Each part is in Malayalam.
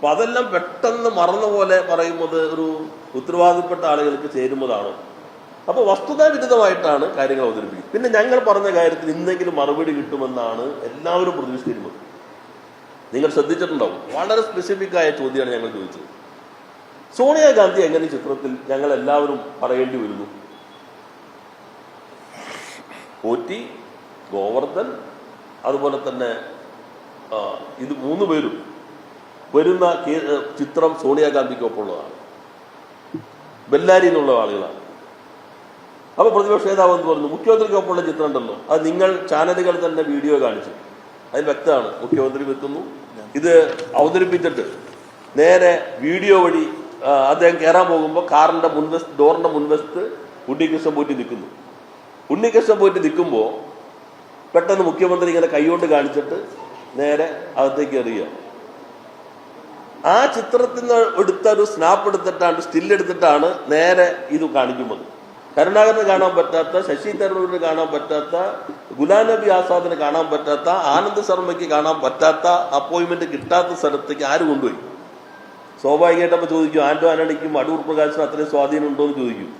അപ്പൊ അതെല്ലാം പെട്ടെന്ന് മറന്ന പോലെ പറയുന്നത് ഒരു ഉത്തരവാദിപ്പെട്ട ആളുകൾക്ക് ചേരുന്നതാണ്? അപ്പൊ വസ്തുതാവിരുദ്ധമായിട്ടാണ് കാര്യങ്ങൾ അവതരിപ്പിക്കുന്നത്. പിന്നെ ഞങ്ങൾ പറഞ്ഞ കാര്യത്തിൽ ഇന്നെങ്കിലും മറുപടി കിട്ടുമെന്നാണ് എല്ലാവരും പ്രതീക്ഷിച്ചിരുന്നത്. നിങ്ങൾ ശ്രദ്ധിച്ചിട്ടുണ്ടാവും. വളരെ സ്പെസിഫിക് ആയ ചോദ്യമാണ് ഞങ്ങൾ ചോദിച്ചത്. സോണിയാഗാന്ധി എങ്ങനെ ചിത്രത്തിൽ ഞങ്ങൾ എല്ലാവരും പറയേണ്ടി വരുന്നു? പോറ്റി ഗോവർദ്ധൻ അതുപോലെ തന്നെ ഇത് മൂന്ന് പേരും. വരുന്ന ചിത്രം സോണിയാഗാന്ധിക്ക് ചിത്രം സോണിയാഗാന്ധിക്കൊപ്പമുള്ളതാണ് ബെല്ലാരി എന്നുള്ള ആളുകളാണ്. അപ്പോൾ പ്രതിപക്ഷ നേതാവ് എന്ന് പറഞ്ഞു? മുഖ്യമന്ത്രിക്കൊപ്പമുള്ള ചിത്രം ഉണ്ടല്ലോ. അത് നിങ്ങൾ ചാനലുകൾ തന്നെ വീഡിയോ കാണിച്ചു. അതിൽ വ്യക്തമാണ്. മുഖ്യമന്ത്രി എത്തുന്നു ഇത് അവതരിപ്പിച്ചിട്ട് നേരെ വീഡിയോ വഴി അദ്ദേഹം കയറാൻ പോകുമ്പോൾ കാറിന്റെ മുൻവശത്ത് ഡോറിന്റെ മുൻവശത്ത് ഉണ്ണികൃഷ്ണൻ പോയിട്ട് നിൽക്കുന്നു. ഉണ്ണികൃഷ്ണൻ പോയിട്ട് നിൽക്കുമ്പോൾ പെട്ടെന്ന് മുഖ്യമന്ത്രി ഇങ്ങനെ കൈകൊണ്ട് കാണിച്ചിട്ട് നേരെ അകത്തേക്ക് എറിയുക ആ ചിത്രത്തിൽ നിന്ന് എടുത്ത ഒരു സ്നാപ്പ് എടുത്തിട്ടാണ് സ്റ്റിൽ എടുത്തിട്ടാണ് നേരെ ഇത് കാണിക്കുന്നത്. കരുണാകരന് കാണാൻ പറ്റാത്ത ശശി തരൂരിന് കാണാൻ പറ്റാത്ത ഗുലാം നബി ആസാദിന് കാണാൻ പറ്റാത്ത ആനന്ദ് ശർമ്മയ്ക്ക് കാണാൻ പറ്റാത്ത അപ്പോയിൻമെന്റ് കിട്ടാത്ത സ്ഥലത്തേക്ക് ആര് കൊണ്ടുപോയി? സ്വാഭാവികമായിട്ട് അപ്പൊ ചോദിക്കും ആന്റോ ആനണിക്കും അടൂർ പ്രകാശിനും അത്രയും സ്വാധീനം ഉണ്ടോ എന്ന് ചോദിക്കും.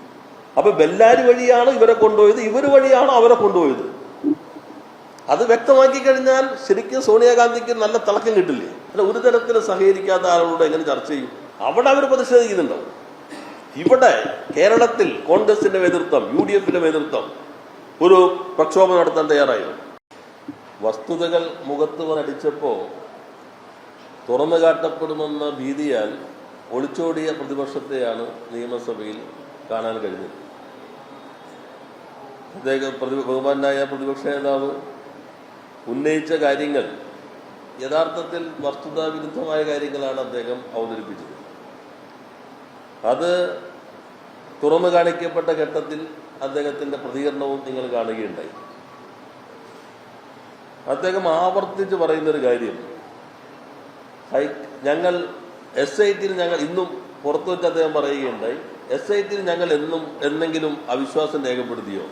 അപ്പൊ ബെല്ലാരി വഴിയാണ് ഇവരെ കൊണ്ടുപോയത് ഇവർ വഴിയാണോ അവരെ കൊണ്ടുപോയത്. അത് വ്യക്തമാക്കി കഴിഞ്ഞാൽ ശരിക്കും സോണിയാഗാന്ധിക്ക് നല്ല തിളക്കം കിട്ടില്ലേ? അല്ല ഒരു തരത്തിൽ സഹകരിക്കാത്ത ആളുകളോട് എങ്ങനെ ചർച്ച ചെയ്യും? അവിടെ അവർ പ്രതിഷേധിക്കുന്നുണ്ടാവും. ഇവിടെ കേരളത്തിൽ കോൺഗ്രസിന്റെ നേതൃത്വം യു ഡി എഫിന്റെ നേതൃത്വം ഒരു പ്രക്ഷോഭം നടത്താൻ തയ്യാറായിരുന്നു. വസ്തുതകൾ മുഖത്ത് വന്നടിച്ചപ്പോ തുറന്നു കാട്ടപ്പെടുമെന്ന ഭീതിയാൽ ഒളിച്ചോടിയ പ്രതിപക്ഷത്തെയാണ് നിയമസഭയിൽ കാണാൻ കഴിഞ്ഞത്. പ്രത്യേക പ്രതി ബഹുമാനായ പ്രതിപക്ഷ നേതാവ് ഉന്നയിച്ച കാര്യങ്ങൾ യഥാർത്ഥത്തിൽ വസ്തുതാവിരുദ്ധമായ കാര്യങ്ങളാണ് അദ്ദേഹം അവതരിപ്പിച്ചത്. അത് തുറന്നു കാണിക്കപ്പെട്ട ഘട്ടത്തിൽ അദ്ദേഹത്തിന്റെ പ്രതികരണവും നിങ്ങൾ കാണുകയുണ്ടായി. അദ്ദേഹം ആവർത്തിച്ച് പറയുന്നൊരു കാര്യം ഞങ്ങൾ എസ് ഐ ടിയിൽ ഞങ്ങൾ ഇന്നും പുറത്തു വെച്ച് അദ്ദേഹം പറയുകയുണ്ടായി എസ് ഐ ടിയിൽ ഞങ്ങൾ എന്നും എന്നെങ്കിലും അവിശ്വാസം രേഖപ്പെടുത്തിയോ?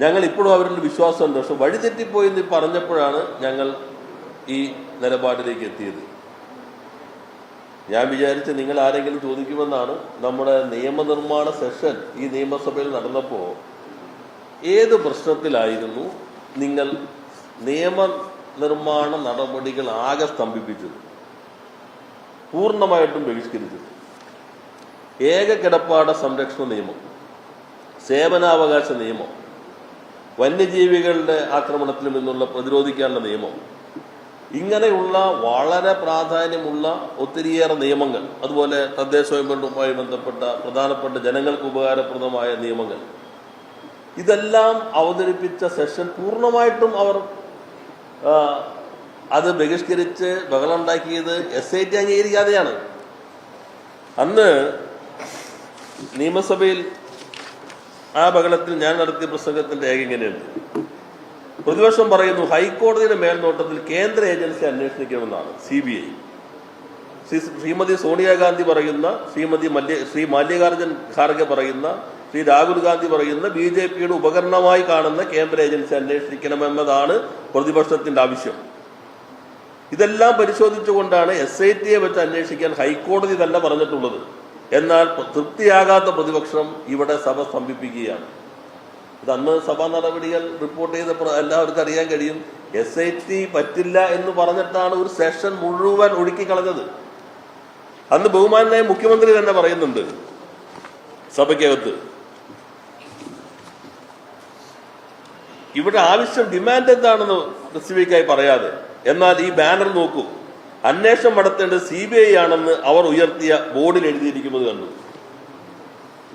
ഞങ്ങൾ ഇപ്പോഴും അവരിൽ വിശ്വാസമുണ്ട്. പക്ഷെ വഴിതെറ്റിപ്പോയി എന്ന് പറഞ്ഞപ്പോഴാണ് ഞങ്ങൾ ഈ നിലപാടിലേക്ക് എത്തിയത്. ഞാൻ വിചാരിച്ച് നിങ്ങൾ ആരെങ്കിലും ചോദിക്കുമെന്നാണ് നമ്മുടെ നിയമനിർമ്മാണ സെഷൻ ഈ നിയമസഭയിൽ നടന്നപ്പോൾ ഏത് പ്രശ്നത്തിലായിരുന്നു നിങ്ങൾ നിയമനിർമ്മാണ നടപടികൾ ആകെ സ്തംഭിപ്പിച്ചത്? പൂർണമായിട്ടും ബഹിഷ്കരിച്ചത്. ഏക കിടപ്പാട സംരക്ഷണ നിയമം സേവനാവകാശ നിയമം വന്യജീവികളുടെ ആക്രമണത്തിൽ നിന്നുള്ള പ്രതിരോധിക്കാനുള്ള നിയമം. ഇങ്ങനെയുള്ള വളരെ പ്രാധാന്യമുള്ള ഒത്തിരിയേറെ നിയമങ്ങൾ അതുപോലെ തദ്ദേശ സ്വയംഭരണവുമായി ബന്ധപ്പെട്ട പ്രധാനപ്പെട്ട ജനങ്ങൾക്ക് ഉപകാരപ്രദമായ നിയമങ്ങൾ ഇതെല്ലാം അവതരിപ്പിച്ച സെഷൻ പൂർണമായിട്ടും അവർ അത് ബഹിഷ്കരിച്ച് ബഹളുണ്ടാക്കിയത് എസ് ഐ ടി അംഗീകരിക്കാതെയാണ്. അന്ന് നിയമസഭയിൽ ആ ബഹളത്തിൽ ഞാൻ നടത്തിയ പ്രസംഗത്തിന്റെ രേഖ ഇങ്ങനെയുണ്ട്. പ്രതിപക്ഷം പറയുന്നു ഹൈക്കോടതിയുടെ മേൽനോട്ടത്തിൽ കേന്ദ്ര agency അന്വേഷിക്കണമെന്നാണ് C B I Shrimati Sonia Gandhi പറയുന്ന ശ്രീമതി മല്യ ശ്രീ മല്ലികാർജുൻ ഖാർഗെ പറയുന്ന ശ്രീ രാഹുൽ ഗാന്ധി പറയുന്ന ബി ജെ പിയുടെ ഉപകരണമായി കാണുന്ന കേന്ദ്ര ഏജൻസി അന്വേഷിക്കണമെന്നതാണ് പ്രതിപക്ഷത്തിന്റെ ആവശ്യം. ഇതെല്ലാം പരിശോധിച്ചുകൊണ്ടാണ് എസ് ഐ ടിയെ വെച്ച് അന്വേഷിക്കാൻ ഹൈക്കോടതി തന്നെ പറഞ്ഞിട്ടുള്ളത്. എന്നാൽ തൃപ്തിയാകാത്ത പ്രതിപക്ഷം ഇവിടെ സഭ സ്തംഭിപ്പിക്കുകയാണ്. ഇത് അന്ന് സഭാ നടപടികൾ റിപ്പോർട്ട് ചെയ്ത എല്ലാവർക്കും അറിയാൻ കഴിയും. എസ് ഐ ടി പറ്റില്ല എന്ന് പറഞ്ഞിട്ടാണ് ഒരു സെഷൻ മുഴുവൻ ഒഴുക്കി കളഞ്ഞത് അന്ന് ബഹുമാനായ മുഖ്യമന്ത്രി തന്നെ പറയുന്നുണ്ട് സഭയ്ക്കകത്ത്. ഇവിടെ ആവശ്യം ഡിമാൻഡ് എന്താണെന്ന് സ്പെസിഫിക്കായി പറയാതെ. എന്നാൽ ഈ ബാനർ നോക്കൂ. അന്വേഷണം നടത്തേണ്ടത് സി ബി ഐ ആണെന്ന് അവർ ഉയർത്തിയ ബോർഡിൽ എഴുതിയിരിക്കുന്നത് കണ്ടു.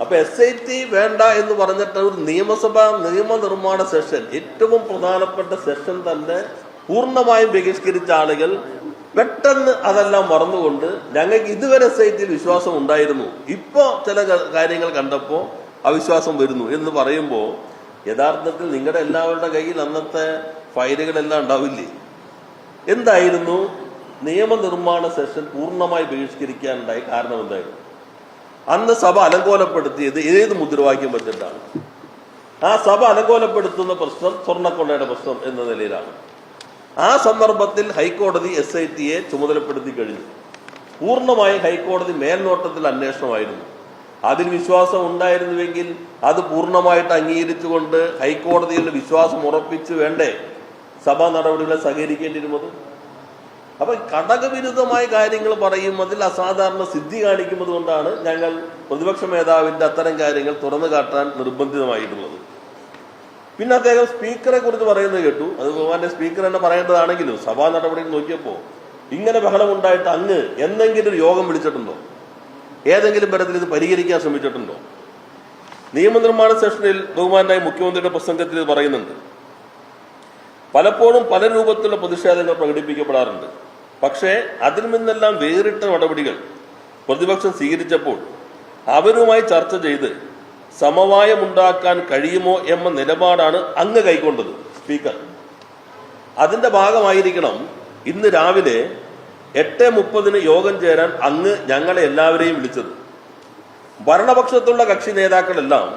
അപ്പൊ എസ് ഐ ടി വേണ്ട എന്ന് പറഞ്ഞിട്ട് ഒരു നിയമസഭാ നിയമനിർമ്മാണ സെഷൻ ഏറ്റവും പ്രധാനപ്പെട്ട സെഷൻ തന്നെ പൂർണമായും ബഹിഷ്കരിച്ച ആളുകൾ പെട്ടെന്ന് അതെല്ലാം മറന്നുകൊണ്ട് ഞങ്ങൾക്ക് ഇതുവരെ എസ് ഐ ടിയിൽ വിശ്വാസം ഉണ്ടായിരുന്നു. ഇപ്പോ ചില കാര്യങ്ങൾ കണ്ടപ്പോ അവിശ്വാസം വരുന്നു എന്ന് പറയുമ്പോൾ യഥാർത്ഥത്തിൽ നിങ്ങളുടെ എല്ലാവരുടെ കയ്യിൽ അന്നത്തെ ഫയലുകളെല്ലാം ഉണ്ടാവില്ലേ? എന്തായിരുന്നു? നിയമനിർമ്മാണ സെഷൻ പൂർണമായി ബഹിഷ്കരിക്കാനുണ്ടായ കാരണം എന്തായിരുന്നു? അന്ന് സഭ അലങ്കോലപ്പെടുത്തിയത് ഏത് മുദ്രാവാക്യം വെച്ചിട്ടാണ്? ആ സഭ അലങ്കോലപ്പെടുത്തുന്ന പ്രശ്നം സ്വർണക്കൊള്ളയുടെ പ്രശ്നം എന്ന നിലയിലാണ്. ആ സന്ദർഭത്തിൽ ഹൈക്കോടതി എസ് ഐ ടിയെ ചുമതലപ്പെടുത്തി കഴിഞ്ഞു. പൂർണമായും ഹൈക്കോടതി മേൽനോട്ടത്തിൽ അന്വേഷണമായിരുന്നു. അതിൽ വിശ്വാസം ഉണ്ടായിരുന്നുവെങ്കിൽ അത് പൂർണമായിട്ട് അംഗീകരിച്ചുകൊണ്ട് ഹൈക്കോടതിയുടെ വിശ്വാസം ഉറപ്പിച്ചു വേണ്ടേ? സഭാ നടപടികളെ സഹകരിക്കേണ്ടിയിരുന്നത്? അപ്പൊ ഘടകവിരുദ്ധമായ കാര്യങ്ങൾ പറയും അതിൽ അസാധാരണ സിദ്ധി കാണിക്കുന്നത് കൊണ്ടാണ് ഞങ്ങൾ പ്രതിപക്ഷ മേധാവിന്റെ അത്തരം കാര്യങ്ങൾ തുറന്നു കാട്ടാൻ നിർബന്ധിതമായിട്ടുള്ളത്. പിന്നെ അദ്ദേഹം സ്പീക്കറെ കുറിച്ച് പറയുന്നത് കേട്ടു. അത് ഭഗവാന്റെ സ്പീക്കർ തന്നെ പറയേണ്ടതാണെങ്കിലും സഭാ നടപടികൾ നോക്കിയപ്പോ ഇങ്ങനെ ബഹളം ഉണ്ടായിട്ട് അങ്ങ് എന്തെങ്കിലും ഒരു യോഗം വിളിച്ചിട്ടുണ്ടോ? ഏതെങ്കിലും തരത്തിൽ ഇത് പരിഹരിക്കാൻ ശ്രമിച്ചിട്ടുണ്ടോ? നിയമനിർമ്മാണ സെഷനിൽ ബഹുമാനായ മുഖ്യമന്ത്രിയുടെ പ്രസംഗത്തിൽ ഇത് പറയുന്നുണ്ട്. പലപ്പോഴും പല രൂപത്തിലുള്ള പ്രതിഷേധങ്ങൾ പ്രകടിപ്പിക്കപ്പെടാറുണ്ട്. പക്ഷേ അതിൽ നിന്നെല്ലാം വേറിട്ട നടപടികൾ പ്രതിപക്ഷം സ്വീകരിച്ചപ്പോൾ അവരുമായി ചർച്ച ചെയ്ത് സമവായമുണ്ടാക്കാൻ കഴിയുമോ എന്ന നിലപാടാണ് അങ്ങ് കൈക്കൊണ്ടത്. സ്പീക്കർ അതിന്റെ ഭാഗമായിരിക്കണം ഇന്ന് രാവിലെ എട്ട് മുപ്പതിന് യോഗം ചേരാൻ അങ്ങ് ഞങ്ങളെ എല്ലാവരെയും വിളിച്ചത്. ഭരണപക്ഷത്തുള്ള കക്ഷി നേതാക്കളെല്ലാം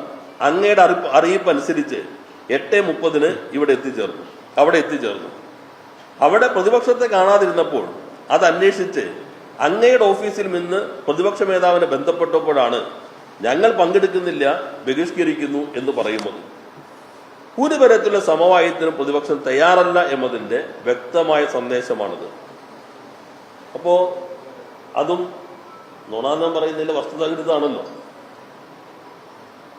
അങ്ങയുടെ അറിയിപ്പ് അറിയിപ്പനുസരിച്ച് എട്ട് മുപ്പതിന് ഇവിടെ എത്തിച്ചേർന്നു. അവിടെ എത്തിച്ചേർന്നു. അവിടെ പ്രതിപക്ഷത്തെ കാണാതിരുന്നപ്പോൾ അത് അന്വേഷിച്ച് അങ്ങയുടെ ഓഫീസിൽ നിന്ന് പ്രതിപക്ഷ മേധാവിനെ ബന്ധപ്പെട്ടപ്പോഴാണ് ഞങ്ങൾ പങ്കെടുക്കുന്നില്ല ബഹിഷ്കരിക്കുന്നു എന്ന് പറയുന്നത്. ഒരു തരത്തിലുള്ള സമവായത്തിനും പ്രതിപക്ഷം തയ്യാറല്ല എന്നതിന്റെ വ്യക്തമായ സന്ദേശമാണിത്. അപ്പോ അതും നുണാന്നം പറയുന്നതിന്റെ വസ്തുതാവിരുദ്ധമാണല്ലോ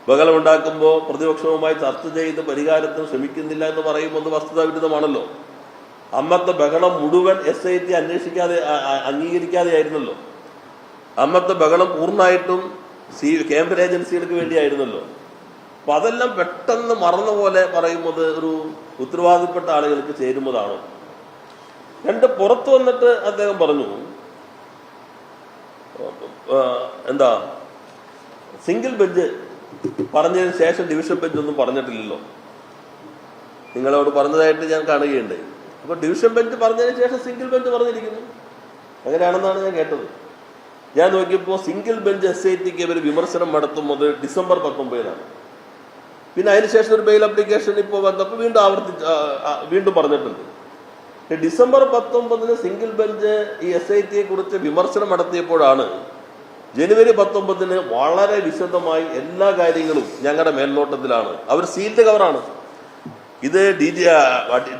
ബഹളമുണ്ടാക്കുമ്പോൾ പ്രതിപക്ഷവുമായി ചർച്ച ചെയ്ത് പരിഹാരത്തിന് ശ്രമിക്കുന്നില്ല എന്ന് പറയുമ്പോൾ വസ്തുതാവിരുദ്ധമാണല്ലോ. അന്നത്തെ ബഹളം മുഴുവൻ എസ് ഐ ടി അന്വേഷിക്കാതെ അംഗീകരിക്കാതെയായിരുന്നല്ലോ. അന്നത്തെ ബഹളം പൂർണമായിട്ടും സി കേന്ദ്ര ഏജൻസികൾക്ക് വേണ്ടിയായിരുന്നല്ലോ. അപ്പൊ അതെല്ലാം പെട്ടെന്ന് മറന്ന പോലെ പറയുന്നത് ഒരു ഉത്തരവാദിപ്പെട്ട ആളുകൾക്ക് ചേരുന്നതാണോ. രണ്ട് പുറത്തു വന്നിട്ട് അദ്ദേഹം പറഞ്ഞു എന്താ സിംഗിൾ ബെഞ്ച് പറഞ്ഞതിന് ശേഷം ഡിവിഷൻ ബെഞ്ച് ഒന്നും പറഞ്ഞിട്ടില്ലല്ലോ. നിങ്ങളോട് പറഞ്ഞതായിട്ട് ഞാൻ കാണുകയുണ്ട് അപ്പൊ ഡിവിഷൻ ബെഞ്ച് പറഞ്ഞതിന് ശേഷം സിംഗിൾ ബെഞ്ച് പറഞ്ഞിരിക്കുന്നു. അങ്ങനെയാണെന്നാണ് ഞാൻ കേട്ടത്. ഞാൻ നോക്കിയപ്പോൾ സിംഗിൾ ബെഞ്ച് എസ് ഐ ടിക്ക് ഇവർ വിമർശനം നടത്തുന്നത് ഡിസംബർ പത്തൊമ്പതിനാണ്. പിന്നെ അതിനുശേഷം ഒരു ബെയിൽ അപ്ലിക്കേഷൻ ഇപ്പോൾ വന്നപ്പോൾ വീണ്ടും ആവർത്തിച്ച് ആ, ആ, വീണ്ടും പറഞ്ഞിട്ടുണ്ട്. ഡിസംബർ പത്തൊമ്പതിന് സിംഗിൾ ബെഞ്ച് ഈ എസ് ഐ ടിയെ കുറിച്ച് വിമർശനം നടത്തിയപ്പോഴാണ് ജനുവരി പത്തൊമ്പതിന് വളരെ വിശദമായി എല്ലാ കാര്യങ്ങളും ഞങ്ങളുടെ മേൽനോട്ടത്തിലാണ്. അവർ സീൽഡ് കവറാണ്. ഇത് D G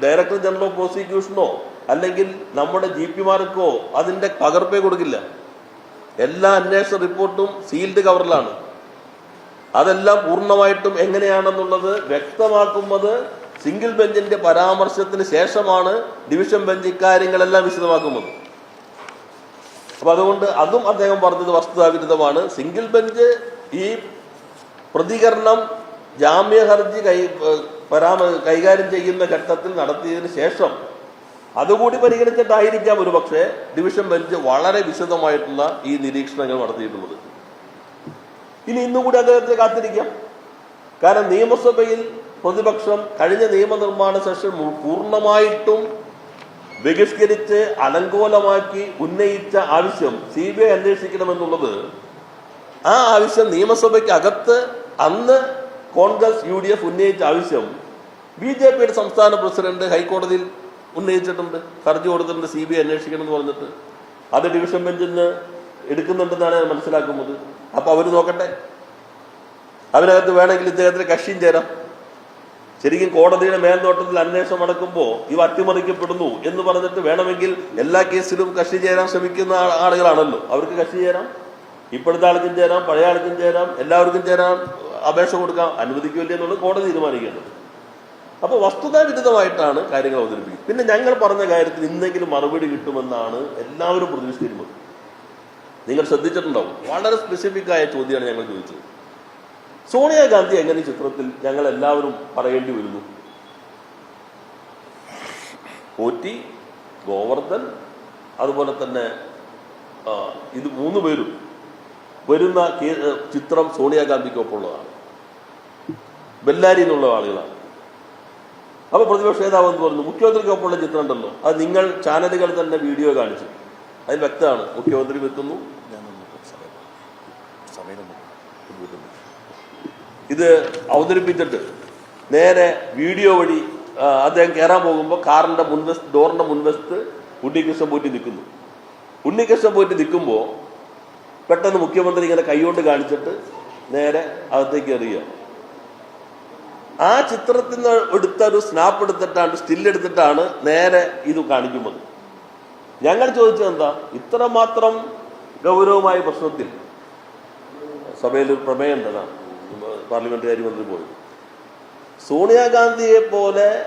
director general of പ്രോസിക്യൂഷനോ അല്ലെങ്കിൽ നമ്മുടെ ജി പിമാർക്കോ അതിന്റെ പകർപ്പേ കൊടുക്കില്ല. എല്ലാ അന്വേഷണ റിപ്പോർട്ടും സീൽഡ് കവറിലാണ്. അതെല്ലാം പൂർണമായിട്ടും എങ്ങനെയാണെന്നുള്ളത് വ്യക്തമാക്കുന്നത് സിംഗിൾ ബെഞ്ചിന്റെ പരാമർശത്തിന് ശേഷമാണ് ഡിവിഷൻ ബെഞ്ച് ഇക്കാര്യങ്ങളെല്ലാം വിശദമാക്കുന്നത്. അപ്പൊ അതുകൊണ്ട് അതും അദ്ദേഹം പറഞ്ഞത് വസ്തുതാവിരുദ്ധമാണ്. സിംഗിൾ ബെഞ്ച് ഈ പ്രതികരണം ജാമ്യ ഹർജി കൈ പരാമ കൈകാര്യം ചെയ്യുന്ന ഘട്ടത്തിൽ നടത്തിയതിന് ശേഷം അതുകൂടി പരിഗണിച്ചിട്ടായിരിക്കാം ഒരു പക്ഷേ ഡിവിഷൻ ബെഞ്ച് വളരെ വിശദമായിട്ടുള്ള ഈ നിരീക്ഷണങ്ങൾ നടത്തിയിട്ടുള്ളത്. ഇനി ഇന്നും കൂടി അദ്ദേഹത്തെ കാത്തിരിക്കാം. കാരണം നിയമസഭയിൽ പ്രതിപക്ഷം കഴിഞ്ഞ നിയമനിർമ്മാണ സെഷൻ പൂർണമായിട്ടും ബഹിഷ്കരിച്ച് അലങ്കോലമാക്കി ഉന്നയിച്ച ആവശ്യം സി ബി ഐ അന്വേഷിക്കണമെന്നുള്ളത് ആ ആവശ്യം നിയമസഭയ്ക്ക് അകത്ത് അന്ന് കോൺഗ്രസ് യു ഡി എഫ് ഉന്നയിച്ച ആവശ്യം ബി ജെ പിയുടെ സംസ്ഥാന പ്രസിഡന്റ് ഹൈക്കോടതിയിൽ ഉന്നയിച്ചിട്ടുണ്ട്. ഹർജി കൊടുത്തിട്ടുണ്ട് സി ബി ഐ അന്വേഷിക്കണം എന്ന് പറഞ്ഞിട്ട്. അത് ഡിവിഷൻ ബെഞ്ചിൽ നിന്ന് എടുക്കുന്നുണ്ടെന്നാണ് ഞാൻ മനസ്സിലാക്കുന്നത്. അപ്പൊ അവർ നോക്കട്ടെ. അതിനകത്ത് വേണമെങ്കിൽ ഇദ്ദേഹത്തിന് കക്ഷിയും ചേരാം. ശരിക്കും കോടതിയുടെ മേൽനോട്ടത്തിൽ അന്വേഷണം നടക്കുമ്പോൾ ഇവ അട്ടിമറിക്കപ്പെടുന്നു എന്ന് പറഞ്ഞിട്ട് വേണമെങ്കിൽ എല്ലാ കേസിലും കക്ഷി ചേരാൻ ശ്രമിക്കുന്ന ആളുകളാണല്ലോ. അവർക്ക് കക്ഷി ചേരാം. ഇപ്പോഴത്തെ ആൾക്കും ചേരാം പഴയ ആൾക്കും ചേരാം എല്ലാവർക്കും ചേരാൻ അപേക്ഷ കൊടുക്കാം. അനുവദിക്കില്ല എന്നുള്ളത് കോടതി തീരുമാനിക്കേണ്ടത് അപ്പോൾ വസ്തുതാവിരുദ്ധമായിട്ടാണ് കാര്യങ്ങൾ അവതരിപ്പിക്കുന്നത്. പിന്നെ ഞങ്ങൾ പറഞ്ഞ കാര്യത്തിൽ ഇന്നെങ്കിലും മറുപടി കിട്ടുമെന്നാണ് എല്ലാവരും പ്രതീക്ഷിച്ചിരുന്നത്. നിങ്ങൾ ശ്രദ്ധിച്ചിട്ടുണ്ടാവും. വളരെ സ്പെസിഫിക് ആയ ചോദ്യമാണ് ഞങ്ങൾ ചോദിച്ചത്. സോണിയാഗാന്ധി എങ്ങനെ ചിത്രത്തിൽ ഞങ്ങൾ എല്ലാവരും പറയേണ്ടി വരുന്നു? പോറ്റി ഗോവർദ്ധൻ അതുപോലെ തന്നെ ഇത് മൂന്ന് പേരും വരുന്ന ചിത്രം സോണിയാഗാന്ധിക്കൊപ്പമുള്ളതാണ്. ബെല്ലാരി എന്നുള്ള ആളുകളാണ്. അപ്പൊ പ്രതിപക്ഷ നേതാവ് എന്ന് പറഞ്ഞു മുഖ്യമന്ത്രിക്കൊപ്പമുള്ള ചിത്രം ഉണ്ടല്ലോ. അത് നിങ്ങൾ ചാനലുകൾ തന്നെ വീഡിയോ കാണിച്ചു. അതിന് വ്യക്തമാണ്. മുഖ്യമന്ത്രി വെക്കുന്നു ഇത് അവതരിപ്പിച്ചിട്ട് നേരെ വീഡിയോ വഴി അദ്ദേഹം കയറാൻ പോകുമ്പോൾ കാറിന്റെ മുൻവശത്ത് ഡോറിന്റെ മുൻവശത്ത് ഉണ്ണികൃഷ്ണൻ പോയിട്ട് നിൽക്കുന്നു. ഉണ്ണികൃഷ്ണൻ പോയിട്ട് നിൽക്കുമ്പോൾ പെട്ടെന്ന് മുഖ്യമന്ത്രി ഇങ്ങനെ കൈകൊണ്ട് കാണിച്ചിട്ട് നേരെ അകത്തേക്ക് എറിയുക. ആ ചിത്രത്തിൽ നിന്ന് എടുത്ത ഒരു സ്നാപ്പ് എടുത്തിട്ടാണ് സ്റ്റിൽ എടുത്തിട്ടാണ് നേരെ ഇത് കാണിക്കുന്നത്. ഞങ്ങൾ ചോദിച്ചത് എന്താ? ഇത്രമാത്രം ഗൗരവമായ പ്രശ്നത്തിൽ സഭയിൽ ഒരു പ്രമേയം ഉണ്ടെന്നാണ്. പാർലമെന്റ് മന്ത്രി പോയത് സോണിയാഗാന്ധിയെ പോലെ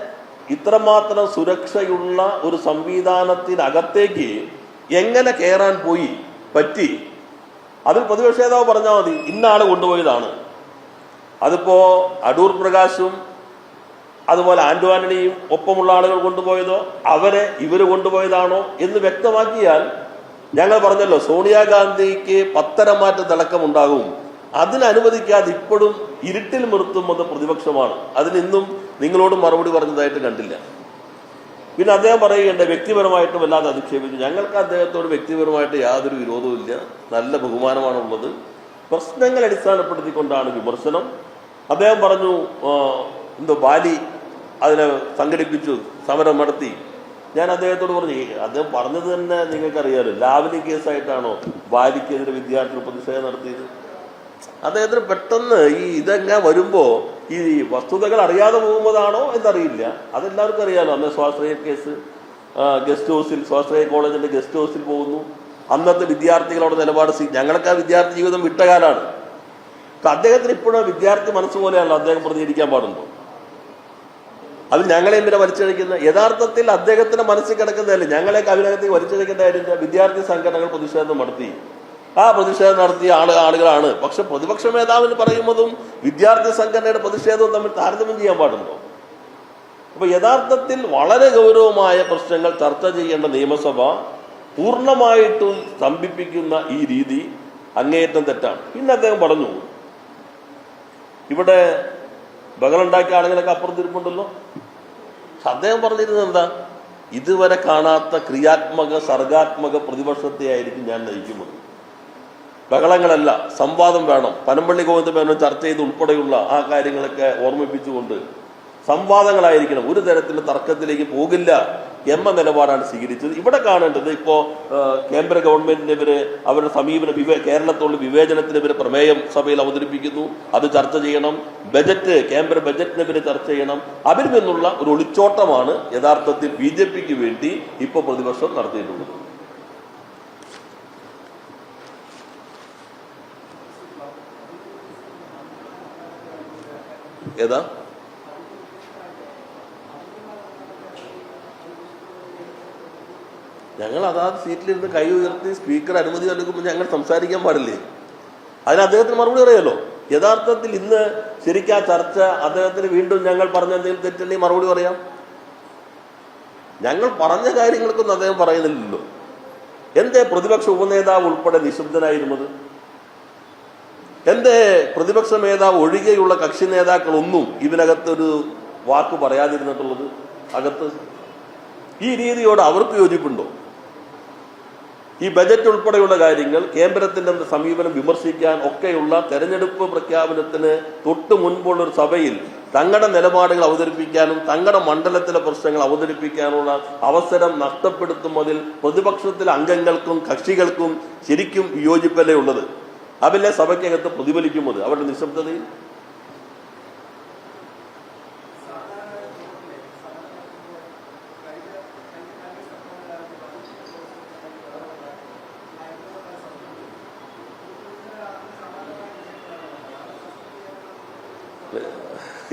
ഇത്രമാത്രം സുരക്ഷയുള്ള ഒരു സംവിധാനത്തിനകത്തേക്ക് എങ്ങനെ കയറാൻ പോയി പറ്റി? അതിൽ പ്രതിപക്ഷ നേതാവ് പറഞ്ഞാൽ മതി ഇന്നാൾ കൊണ്ടുപോയതാണ്. അതിപ്പോ അടൂർ പ്രകാശും അതുപോലെ ആന്റോ ഒപ്പമുള്ള ആളുകൾ കൊണ്ടുപോയതോ അവരെ ഇവർ കൊണ്ടുപോയതാണോ എന്ന് വ്യക്തമാക്കിയാൽ ഞങ്ങൾ പറഞ്ഞല്ലോ സോണിയാഗാന്ധിക്ക് പത്തരമാറ്റ തിളക്കം ഉണ്ടാകും അതിനനുവദിക്കാതെ ഇപ്പോഴും ഇരുട്ടിൽ നിർത്തുന്നത് പ്രതിപക്ഷമാണ്. അതിനിന്നും നിങ്ങളോട് മറുപടി പറഞ്ഞതായിട്ട് കണ്ടില്ല. പിന്നെ അദ്ദേഹം പറയുകയുണ്ട് വ്യക്തിപരമായിട്ട് വല്ലാതെ അധിക്ഷേപിച്ചു. ഞങ്ങൾക്ക് അദ്ദേഹത്തോട് വ്യക്തിപരമായിട്ട് യാതൊരു വിരോധവും ഇല്ല. നല്ല ബഹുമാനമാണുള്ളത്. പ്രശ്നങ്ങൾ അടിസ്ഥാനപ്പെടുത്തിക്കൊണ്ടാണ് വിമർശനം. അദ്ദേഹം പറഞ്ഞു എന്തോ ബാലി അതിനെ സംഘടിപ്പിച്ചു സമരം നടത്തി. ഞാൻ അദ്ദേഹത്തോട് പറഞ്ഞു "ഏയ്, അദ്ദേഹം പറഞ്ഞത് തന്നെ നിങ്ങൾക്കറിയാലോ ലാവലി കേസായിട്ടാണോ ബാലിക്കെതിരെ വിദ്യാർത്ഥികൾ പ്രതിഷേധം നടത്തിയത്? അദ്ദേഹത്തിന് പെട്ടെന്ന് ഈ ഇതെങ്ങനെ വരുമ്പോ ഈ വസ്തുതകൾ അറിയാതെ പോകുമ്പോഴാണോ എന്നറിയില്ല. അതെല്ലാവർക്കും അറിയാലോ. അന്ന് സ്വാശ്രയ കേസ് ഗസ്റ്റ് ഹൗസിൽ സ്വാശ്രയ കോളേജിന്റെ ഗസ്റ്റ് ഹൗസിൽ പോകുന്നു. അന്നത്തെ വിദ്യാർത്ഥികളോട് നിലപാട് സ്വീ- ഞങ്ങൾക്ക് ആ വിദ്യാർത്ഥി ജീവിതം വിട്ട കാലാണ്. അദ്ദേഹത്തിന് ഇപ്പോഴും വിദ്യാർത്ഥി മനസ്സ് പോലെയാണല്ലോ അദ്ദേഹം പ്രതികരിക്കാൻ പാടുണ്ടോ അത് ഞങ്ങളെ എന്തിനാ വലിച്ചഴിക്കുന്ന യഥാർത്ഥത്തിൽ അദ്ദേഹത്തിന്റെ മനസ്സിൽ കിടക്കുന്നതല്ലേ. ഞങ്ങളെ അതിനകത്തേക്ക് വലിച്ചഴിക്കേണ്ട കാര്യം വിദ്യാർത്ഥി സംഘടനകൾ പ്രതിഷേധം നടത്തി. ആ പ്രതിഷേധം നടത്തിയ ആൾ ആളുകളാണ്. പക്ഷെ പ്രതിപക്ഷ മേധാവിന് പറയുന്നതും വിദ്യാർത്ഥി സംഘടനയുടെ പ്രതിഷേധവും തമ്മിൽ താരതമ്യം ചെയ്യാൻ പാടുണ്ടോ? അപ്പൊ യഥാർത്ഥത്തിൽ വളരെ ഗൗരവമായ പ്രശ്നങ്ങൾ ചർച്ച ചെയ്യേണ്ട നിയമസഭ പൂർണമായിട്ടും സ്തംഭിപ്പിക്കുന്ന ഈ രീതി അങ്ങേയറ്റം തെറ്റാണ്. പിന്നെ അദ്ദേഹം പറഞ്ഞു ഇവിടെ ബഹളുണ്ടാക്കിയ ആളുകളൊക്കെ അപ്പുറത്തിരിപ്പുണ്ടല്ലോ. അദ്ദേഹം പറഞ്ഞിരുന്നത് എന്താ? ഇതുവരെ കാണാത്ത ക്രിയാത്മക സർഗാത്മക പ്രതിപക്ഷത്തെ ആയിരിക്കും ഞാൻ നയിക്കുന്നത്. ബഹളങ്ങളല്ല സംവാദം വേണം. പനമ്പള്ളി ഗോവിന്ദമേനോൻ ചർച്ച ചെയ്ത് ഉൾപ്പെടെയുള്ള ആ കാര്യങ്ങളൊക്കെ ഓർമ്മിപ്പിച്ചുകൊണ്ട് സംവാദങ്ങളായിരിക്കണം. ഒരു തരത്തിലും തർക്കത്തിലേക്ക് പോകില്ല എന്ന നിലപാടാണ് സ്വീകരിച്ചത്. ഇവിടെ കാണേണ്ടത് ഇപ്പോൾ കേന്ദ്ര ഗവൺമെന്റിനെതിരെ അവരുടെ സമീപന വിവേ കേരളത്തോട് വിവേചനത്തിനെതിരെ പ്രമേയം സഭയിൽ അവതരിപ്പിക്കുന്നു. അത് ചർച്ച ചെയ്യണം. ബജറ്റ് കേന്ദ്ര ബജറ്റിനെതിരെ ചർച്ച ചെയ്യണം. അതിൽ നിന്നുള്ള ഒരു ഒളിച്ചോട്ടമാണ് യഥാർത്ഥത്തിൽ ബി വേണ്ടി ഇപ്പോൾ പ്രതിപക്ഷം നടത്തിയിട്ടുള്ളത്. ഏതാ? ഞങ്ങൾ അതാത് സീറ്റിലിരുന്ന് കൈ ഉയർത്തി സ്പീക്കർ അനുമതി നൽകുമ്പോൾ ഞങ്ങൾ സംസാരിക്കാൻ പാടില്ലേ? അതിന് അദ്ദേഹത്തിന് മറുപടി അറിയാലോ യഥാർത്ഥത്തിൽ ഇന്ന് ശരിക്കും ചർച്ച അദ്ദേഹത്തിന് വീണ്ടും ഞങ്ങൾ പറഞ്ഞ എന്തെങ്കിലും തെറ്റുണ്ടെങ്കിൽ മറുപടി പറയാം. ഞങ്ങൾ പറഞ്ഞ കാര്യങ്ങൾക്കൊന്നും അദ്ദേഹം പറയുന്നില്ലല്ലോ. എന്തേ പ്രതിപക്ഷ ഉപനേതാവ് ഉൾപ്പെടെ നിശബ്ദനായിരുന്നത്? എന്തേ പ്രതിപക്ഷ നേതാവ് ഒഴികെയുള്ള കക്ഷി നേതാക്കളൊന്നും ഇതിനകത്തൊരു വാക്ക് പറയാതിരുന്നിട്ടുള്ളത് അകത്ത്? ഈ രീതിയോട് അവർക്ക് യോജിപ്പുണ്ടോ? ഈ ബജറ്റ് ഉൾപ്പെടെയുള്ള കാര്യങ്ങൾ കേന്ദ്രത്തിന്റെ സമീപനം വിമർശിക്കാൻ ഒക്കെയുള്ള തെരഞ്ഞെടുപ്പ് പ്രഖ്യാപനത്തിന് തൊട്ട് മുൻപുള്ള ഒരു സഭയിൽ തങ്ങളുടെ നിലപാടുകൾ അവതരിപ്പിക്കാനും തങ്ങളുടെ മണ്ഡലത്തിലെ പ്രശ്നങ്ങൾ അവതരിപ്പിക്കാനുള്ള അവസരം നഷ്ടപ്പെടുത്തുന്നതിൽ പ്രതിപക്ഷത്തിലെ അംഗങ്ങൾക്കും കക്ഷികൾക്കും ശരിക്കും വിയോജിപ്പല്ലേ ഉള്ളത്? അതല്ലേ സഭയ്ക്കകത്ത് പ്രതിഫലിക്കുന്നത് അവരുടെ നിശബ്ദതയിൽ?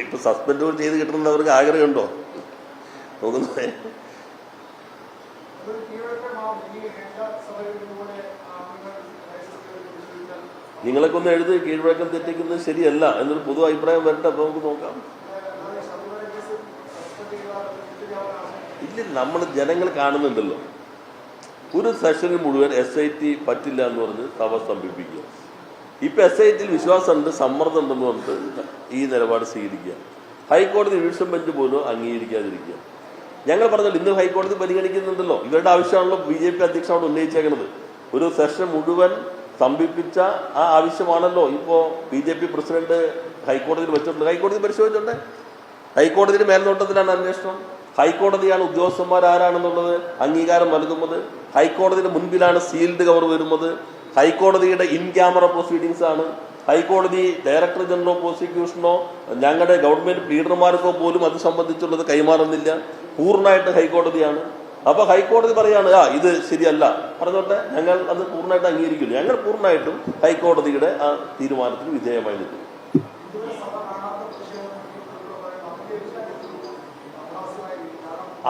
ഇപ്പൊ സസ്പെൻഡ് ചെയ്ത് കിട്ടുന്നവർക്ക് ആഗ്രഹമുണ്ടോ? നോക്കുന്നു. നിങ്ങളൊക്കെ ഒന്ന് എഴുതി കീഴ്വഴക്കം തെറ്റിക്കുന്നത് ശരിയല്ല എന്നൊരു പൊതു അഭിപ്രായം വരട്ടെ അപ്പൊ നമുക്ക് നോക്കാം. ഇല്ല നമ്മൾ ജനങ്ങൾ കാണുന്നുണ്ടല്ലോ. ഒരു സെഷനിൽ മുഴുവൻ എസ് ഐ ടി പറ്റില്ല എന്ന് പറഞ്ഞ് സഭ സ്തംഭിപ്പിക്കുക. ഇപ്പൊ എസ് ഐ ടിയിൽ വിശ്വാസമുണ്ട് സമ്മർദ്ദം ഉണ്ടെന്ന് പറഞ്ഞിട്ട് ഈ നിലപാട് സ്വീകരിക്കുക. ഹൈക്കോടതി ഡിവിഷൻ ബെഞ്ച് പോലും അംഗീകരിക്കാതിരിക്കുക. ഞങ്ങൾ പറഞ്ഞല്ലോ ഇന്ന് ഹൈക്കോടതി പരിഗണിക്കുന്നുണ്ടല്ലോ. ഇവരുടെ ആവശ്യമാണല്ലോ ബി ജെ പി അധ്യക്ഷൻ അവിടെ ഉന്നയിച്ചേക്കുന്നത് ഒരു സെഷൻ മുഴുവൻ സ്തംഭിപ്പിച്ച ആ ആവശ്യമാണല്ലോ. ഇപ്പോ ബി ജെ പി പ്രസിഡന്റ് ഹൈക്കോടതിയിൽ വെച്ചിട്ടുണ്ട്. ഹൈക്കോടതി പരിശോധിച്ചിട്ടുണ്ട് ഹൈക്കോടതിയുടെ മേൽനോട്ടത്തിലാണ് അന്വേഷണം. ഹൈക്കോടതിയാണ് ഉദ്യോഗസ്ഥന്മാർ ആരാണെന്നുള്ളത് അംഗീകാരം നൽകുന്നത്. ഹൈക്കോടതിയുടെ മുൻപിലാണ് സീൽഡ് കവർ വരുന്നത്. ഹൈക്കോടതിയുടെ ഇൻ ക്യാമറ പ്രൊസീഡിങ്സ് ആണ്. ഹൈക്കോടതി ഡയറക്ടർ ജനറൽ പ്രോസിക്യൂഷനോ ഞങ്ങളുടെ ഗവൺമെന്റ് ലീഡർമാർക്കോ പോലും അത് സംബന്ധിച്ചുള്ളത് കൈമാറുന്നില്ല. പൂർണമായിട്ട് ഹൈക്കോടതിയാണ്. അപ്പൊ ഹൈക്കോടതി പറയാണ് ആ ഇത് ശരിയല്ല. പറഞ്ഞോട്ടെ ഞങ്ങൾ അത് പൂർണമായിട്ട് അംഗീകരിക്കില്ല ഞങ്ങൾ പൂർണമായിട്ടും ഹൈക്കോടതിയുടെ ആ തീരുമാനത്തിന് വിധേയമായി നിൽക്കും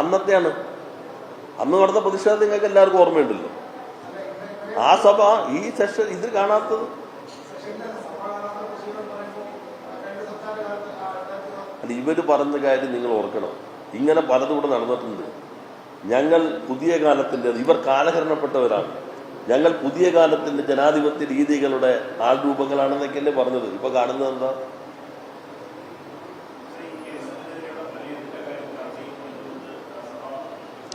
അന്നത്തെയാണ്. അന്ന് നടന്ന പ്രതിഷേധം നിങ്ങൾക്ക് എല്ലാവർക്കും ഓർമ്മയുണ്ടല്ലോ. ആ സഭ ഈ സെഷൻ ഇത് കാണാത്തത്. ഇവർ പറഞ്ഞ കാര്യം നിങ്ങൾ ഓർക്കണം. ഇങ്ങനെ പലതും ഇവിടെ നടന്നിട്ടുണ്ട്. ഞങ്ങൾ പുതിയ കാലത്തിന്റെ ഇവർ കാലഹരണപ്പെട്ടവരാണ്. ഞങ്ങൾ പുതിയ കാലത്തിന്റെ ജനാധിപത്യ രീതികളുടെ ആൾരൂപങ്ങളാണെന്നൊക്കെയല്ലേ പറഞ്ഞത്. ഇപ്പൊ കാണുന്നത് എന്താ?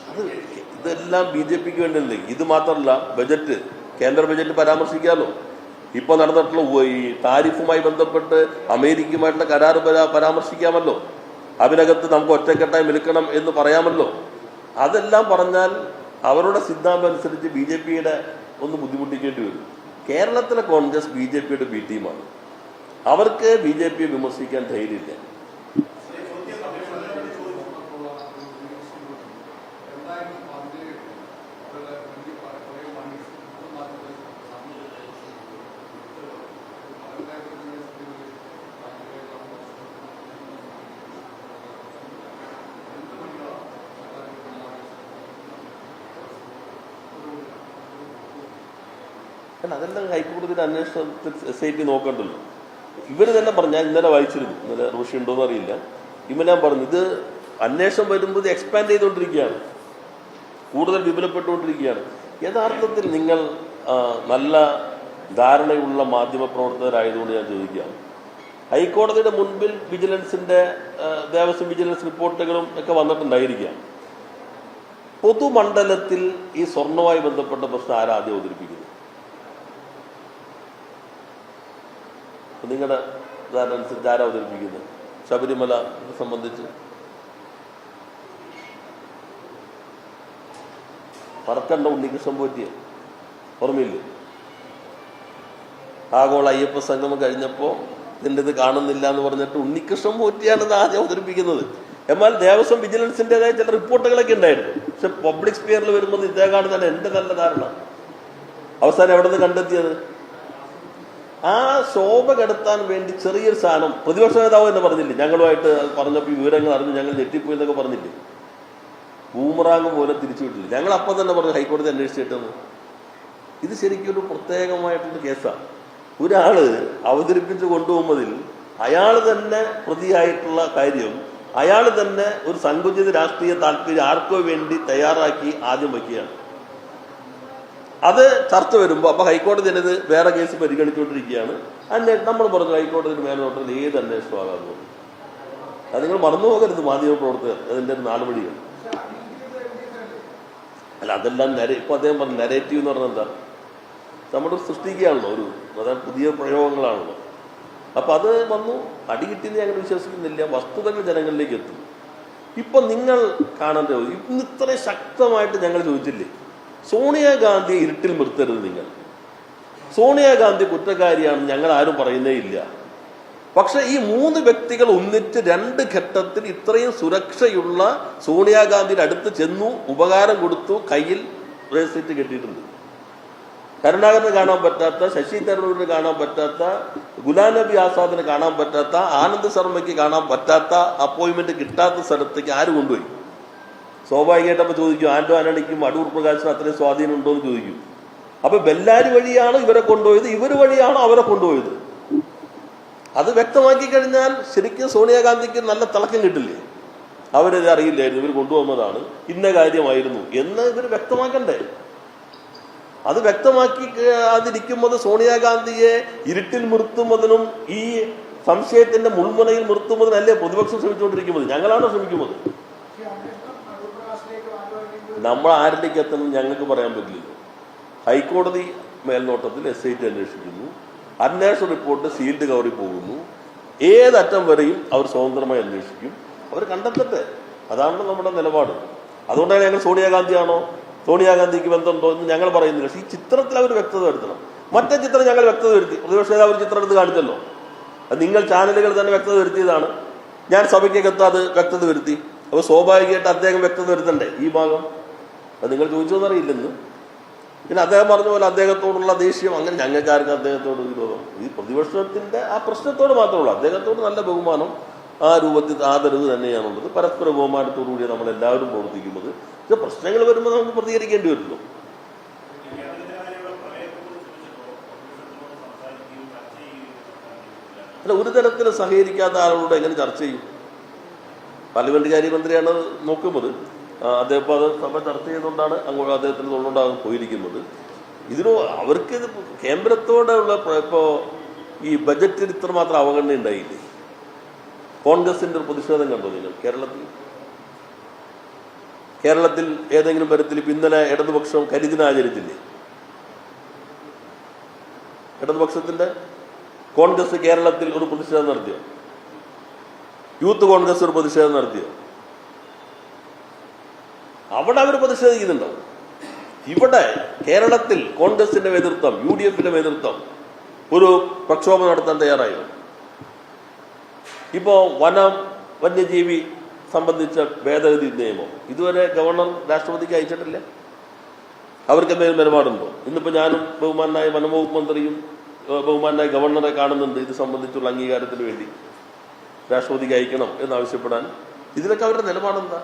അത് ഇതെല്ലാം ബി ജെ പിക്ക് വേണ്ടിയല്ലേ? ഇത് മാത്രമല്ല ബജറ്റ് കേന്ദ്ര ബജറ്റ് പരാമർശിക്കാമല്ലോ ഇപ്പൊ നടന്നിട്ടുള്ള ഈ താരിഫുമായി ബന്ധപ്പെട്ട് അമേരിക്കയുമായിട്ടുള്ള കരാർ പരാ- പരാമർശിക്കാമല്ലോ. അതിനകത്ത് നമുക്ക് ഒറ്റക്കെട്ടായി നിൽക്കണം എന്ന് പറയാമല്ലോ. അതെല്ലാം പറഞ്ഞാൽ അവരുടെ സിദ്ധാന്തം അനുസരിച്ച് ബി ജെ പിയുടെ ഒന്ന് ബുദ്ധിമുട്ടിക്കേണ്ടി വരും. കേരളത്തിലെ കോൺഗ്രസ് ബി ജെ പിയുടെ ബി ടീമാണ്. അവർക്ക് ബി ജെ പിയെ വിമർശിക്കാൻ ധൈര്യമില്ല അല്ല അതെല്ലാം ഹൈക്കോടതിയുടെ അന്വേഷണത്തിൽ എസ് ഐ ടി നോക്കണ്ടല്ലോ. ഇവർ തന്നെ പറഞ്ഞു ഞാൻ ഇന്നലെ വായിച്ചിരുന്നു. ഇന്നലെ റോഷി ഉണ്ടോന്ന് അറിയില്ല. ഇവനാൻ പറഞ്ഞു ഇത് അന്വേഷണം വരുമ്പോൾ എക്സ്പാൻഡ് ചെയ്തുകൊണ്ടിരിക്കുകയാണ് കൂടുതൽ വിപുലപ്പെട്ടുകൊണ്ടിരിക്കുകയാണ്. യഥാർത്ഥത്തിൽ നിങ്ങൾ നല്ല ധാരണയുള്ള മാധ്യമ പ്രവർത്തകരായതുകൊണ്ട് ഞാൻ ചോദിക്കുകയാണ് ഹൈക്കോടതിയുടെ മുൻപിൽ വിജിലൻസിന്റെ ദേവസ്വം വിജിലൻസ് റിപ്പോർട്ടുകളും ഒക്കെ വന്നിട്ടുണ്ടായിരിക്കാം. പൊതുമണ്ഡലത്തിൽ ഈ സ്വർണവുമായി ബന്ധപ്പെട്ട പ്രശ്നം ആരാ ആദ്യം അവതരിപ്പിക്കുന്നത് അപ്പൊ നിങ്ങളുടെ ധാരണ അനുസരിച്ച് ആരാ അവതരിപ്പിക്കുന്നത്? ശബരിമല സംബന്ധിച്ച്. പറക്കണ്ട ഉണ്ണികൃഷ്ണൻ പോറ്റിയ. ഓർമ്മയില്ലേ? ആഗോള അയ്യപ്പ സംഗമം കഴിഞ്ഞപ്പോൾ ഇതിന്റെ ഇത് കാണുന്നില്ല എന്ന് പറഞ്ഞിട്ട് ഉണ്ണികൃഷ്ണൻ പോറ്റിയാണ് ഇത് ആദ്യം അവതരിപ്പിക്കുന്നത്. എന്നാൽ ദേവസ്വം വിജിലൻസിന്റെതായ ചില റിപ്പോർട്ടുകളൊക്കെ ഉണ്ടായിരുന്നു. പക്ഷെ പബ്ലിക് സ്പിയറിൽ വരുമ്പോൾ ഇതേ കാണുന്നതാണ് എന്റെ നല്ല ധാരണ. അവസാനം എവിടെ നിന്ന് കണ്ടെത്തിയത്? ആ ശോഭ കെടുത്താൻ വേണ്ടി ചെറിയൊരു സാധനം പ്രതിപക്ഷ നേതാവ് എന്ന് പറഞ്ഞില്ലേ? ഞങ്ങളുമായിട്ട് പറഞ്ഞപ്പോൾ വിവരങ്ങൾ അറിഞ്ഞ് ഞങ്ങൾ ഞെട്ടിപ്പോയി എന്നൊക്കെ പറഞ്ഞില്ലേ? ബൂമറാങ് പോലെ തിരിച്ചു വിട്ടില്ല? ഞങ്ങൾ അപ്പൊ തന്നെ പറഞ്ഞു ഹൈക്കോടതി അന്വേഷിച്ചിട്ടെന്ന് ഇത് ശരിക്കും ഒരു പ്രത്യേകമായിട്ടുള്ള കേസാണ് ഒരാൾ അവതരിപ്പിച്ച് കൊണ്ടുപോകുന്നതിൽ അയാൾ തന്നെ പ്രതിയായിട്ടുള്ള കാര്യം അയാൾ തന്നെ ഒരു സങ്കുചിത രാഷ്ട്രീയ താല്പര്യം ആർക്കോ വേണ്ടി തയ്യാറാക്കി ആദ്യം വയ്ക്കുകയാണ്. അത് ചർച്ച വരുമ്പോൾ അപ്പൊ ഹൈക്കോടതി തന്നെ ഇത് വേറെ കേസ് പരിഗണിച്ചുകൊണ്ടിരിക്കുകയാണ്. അന്വേ നമ്മൾ പറഞ്ഞു ഹൈക്കോടതിയുടെ മേൽനോട്ടത്തിൽ ഏത് അന്വേഷണമാകാൻ പോകും അത് നിങ്ങൾ മറന്നു പോകരുത് മാധ്യമ പ്രവർത്തകർ. അതിന്റെ ഒരു അല്ല അതെല്ലാം നര ഇപ്പൊ അദ്ദേഹം പറഞ്ഞു നരേറ്റീവ് എന്ന് പറഞ്ഞാൽ എന്താ? നമ്മുടെ സൃഷ്ടിക്കുകയാണല്ലോ ഒരു അതായത് പുതിയ പ്രയോഗങ്ങളാണല്ലോ. അപ്പൊ അത് വന്നു അടി കിട്ടിയെന്ന് ഞങ്ങൾ വിശ്വസിക്കുന്നില്ല വസ്തുതകൾ ജനങ്ങളിലേക്ക് എത്തും. ഇപ്പൊ നിങ്ങൾ കാണേണ്ട ഇന്ന് ഇത്ര ശക്തമായിട്ട് ഞങ്ങൾ ചോദിച്ചില്ലേ? സോണിയാഗാന്ധിയെ ഇരുട്ടിൽ നിർത്തരുത് നിങ്ങൾ. സോണിയാഗാന്ധി കുറ്റക്കാരിയാണെന്ന് ഞങ്ങൾ ആരും പറയുന്നേ ഇല്ല. പക്ഷെ ഈ മൂന്ന് വ്യക്തികൾ ഒന്നിച്ച് രണ്ട് ഘട്ടത്തിൽ ഇത്രയും സുരക്ഷയുള്ള സോണിയാഗാന്ധിയുടെ അടുത്ത് ചെന്നു ഉപകാരം കൊടുത്തു കയ്യിൽ ബ്രേസ്ലെറ്റ് കെട്ടിയിട്ടുണ്ട്. കരുണാകരന് കാണാൻ പറ്റാത്ത ശശി തരൂരിന് കാണാൻ പറ്റാത്ത ഗുലാം നബി ആസാദിന് കാണാൻ പറ്റാത്ത ആനന്ദ് ശർമ്മയ്ക്ക് കാണാൻ പറ്റാത്ത അപ്പോയിന്റ്മെന്റ് കിട്ടാത്ത സ്ഥലത്തേക്ക് ആര് കൊണ്ടുപോയി? സ്വാഭാവികമായിട്ട് അപ്പൊ ചോദിക്കും ആൻഡോ ആനടിക്കും അടൂർ പ്രകാശിനും അത്രയും സ്വാധീനം ഉണ്ടോ എന്ന് ചോദിക്കും. അപ്പൊ ബെല്ലാരി വഴിയാണ് ഇവരെ കൊണ്ടുപോയത് ഇവർ വഴിയാണ് അവരെ കൊണ്ടുപോയത്. അത് വ്യക്തമാക്കി കഴിഞ്ഞാൽ ശരിക്കും സോണിയാഗാന്ധിക്ക് നല്ല തിളക്കം കിട്ടില്ലേ? അവരത് അറിയില്ലായിരുന്നു ഇവർ കൊണ്ടുവന്നതാണ് ഇന്ന കാര്യമായിരുന്നു എന്ന് ഇവർ വ്യക്തമാക്കണ്ടേ? അത് വ്യക്തമാക്കി അതിരിക്കുമ്പോൾ സോണിയാഗാന്ധിയെ ഇരുട്ടിൽ മുറുത്തുന്നതിനും ഈ സംശയത്തിന്റെ മുൾമുനയിൽ നിർത്തുന്നതിനല്ലേ പ്രതിപക്ഷം ശ്രമിച്ചുകൊണ്ടിരിക്കുന്നത്? ഞങ്ങളാണോ ശ്രമിക്കുന്നത് ഈ അന്വേഷണം അടൂർ പ്രകാശിലേക്ക് ആലോചിക്കുന്നത് നമ്മൾ ആരിലേക്ക് എത്തണം ഞങ്ങൾക്ക് പറയാൻ പറ്റില്ല ഹൈക്കോടതി മേൽനോട്ടത്തിൽ എസ് ഐ ടി അന്വേഷിക്കുന്നു. അന്വേഷണ റിപ്പോർട്ട് സീൽഡ് കവറിൽ പോകുന്നു. ഏതറ്റം വരെയും അവർ സ്വതന്ത്രമായി അന്വേഷിക്കും. അവർ കണ്ടെത്തട്ടെ. അതാണ് നമ്മുടെ നിലപാട്. അതുകൊണ്ടാണ് ഞങ്ങൾ സോണിയാഗാന്ധിയാണോ സോണിയാഗാന്ധിക്ക് ബന്ധമുണ്ടോ എന്ന് ഞങ്ങൾ പറയുന്നില്ല. പക്ഷേ ഈ ചിത്രത്തിൽ അവർ വ്യക്തത വരുത്തണം. മറ്റേ ചിത്രം ഞങ്ങൾ വ്യക്തത വരുത്തി. പ്രതിപക്ഷ നേതാവ് ചിത്രം എടുത്ത് കാണിച്ചല്ലോ. അത് നിങ്ങൾ ചാനലുകൾ തന്നെ വ്യക്തത വരുത്തിയതാണ്. ഞാൻ സഭയ്ക്കകത്ത് അത് വ്യക്തത വരുത്തി. അപ്പോൾ സ്വാഭാവികമായിട്ട് അദ്ദേഹം വ്യക്തത വരുത്തണ്ടേ ഈ ഭാഗം? അത് നിങ്ങൾ ചോദിച്ചോന്നറിയില്ലെന്ന് പിന്നെ അദ്ദേഹം പറഞ്ഞ പോലെ അദ്ദേഹത്തോടുള്ള ദേഷ്യം അങ്ങനെ ഞങ്ങൾക്കാർക്ക് അദ്ദേഹത്തോട് വിരോധം ഈ പ്രതിപക്ഷത്തിന്റെ ആ പ്രശ്നത്തോട് മാത്രമുള്ളൂ അദ്ദേഹത്തോട് നല്ല ബഹുമാനം ആ രൂപത്തിൽ ആദരവ് തന്നെയാണുള്ളത്. പരസ്പര ബഹുമാനത്തോടുകൂടി നമ്മൾ എല്ലാവരും പ്രവർത്തിക്കുന്നത്. പക്ഷെ പ്രശ്നങ്ങൾ വരുമ്പോൾ നമുക്ക് പ്രതികരിക്കേണ്ടി വരുന്നു അല്ല ഒരു തരത്തിൽ സഹകരിക്കാത്ത ആളുകളോട് എങ്ങനെ ചർച്ച ചെയ്യും? പാർലമെന്റ് കാര്യമന്ത്രിയാണ് നോക്കുന്നത്. അദ്ദേഹം അത് സഭ ചർച്ച ചെയ്തുകൊണ്ടാണ് അങ്ങോട്ട് അദ്ദേഹത്തിന് തൊണ്ടുകൊണ്ടാകും പോയിരിക്കുന്നത്. ഇതിന് അവർക്ക് ഇത് കേന്ദ്രത്തോടെയുള്ള ഇപ്പോൾ ഇപ്പോ ഈ ബജറ്റിൽ ഇത്രമാത്രം അവഗണന ഉണ്ടായില്ലേ? കോൺഗ്രസിന്റെ ഒരു പ്രതിഷേധം കണ്ടോ നിങ്ങൾ കേരളത്തിൽ? കേരളത്തിൽ ഏതെങ്കിലും തരത്തിൽ ഇന്നലെ ഇടതുപക്ഷം കരിദിനം ആചരിച്ചില്ലേ? ഇടതുപക്ഷത്തിന്റെ കോൺഗ്രസ് കേരളത്തിൽ ഒരു പ്രതിഷേധം നടത്തിയോ? യൂത്ത് കോൺഗ്രസ് ഒരു പ്രതിഷേധം നടത്തിയോ? അവിടെ അവർ പ്രതിഷേധിക്കുന്നുണ്ടോ? ഇവിടെ കേരളത്തിൽ കോൺഗ്രസിന്റെ നേതൃത്വം യു ഡി എഫിന്റെ നേതൃത്വം ഒരു പ്രക്ഷോഭം നടത്താൻ തയ്യാറായോ ഇപ്പോ വനം വന്യജീവി സംബന്ധിച്ച ഭേദഗതി നിയമം. ഇതുവരെ ഗവർണർ രാഷ്ട്രപതിക്ക് അയച്ചിട്ടില്ല. അവർക്ക് എന്തെങ്കിലും നിലപാടുണ്ടോ? ഇന്നിപ്പോ ഞാനും ബഹുമാനായ വനംവകുപ്പ് മന്ത്രിയും ബഹുമാനായ ഗവർണറെ കാണുന്നുണ്ട്. ഇത് സംബന്ധിച്ചുള്ള അംഗീകാരത്തിന് വേണ്ടി രാഷ്ട്രപതിക്ക് അയക്കണം എന്നാവശ്യപ്പെടാൻ. ഇതിലൊക്കെ അവരുടെ നിലപാടെന്താ?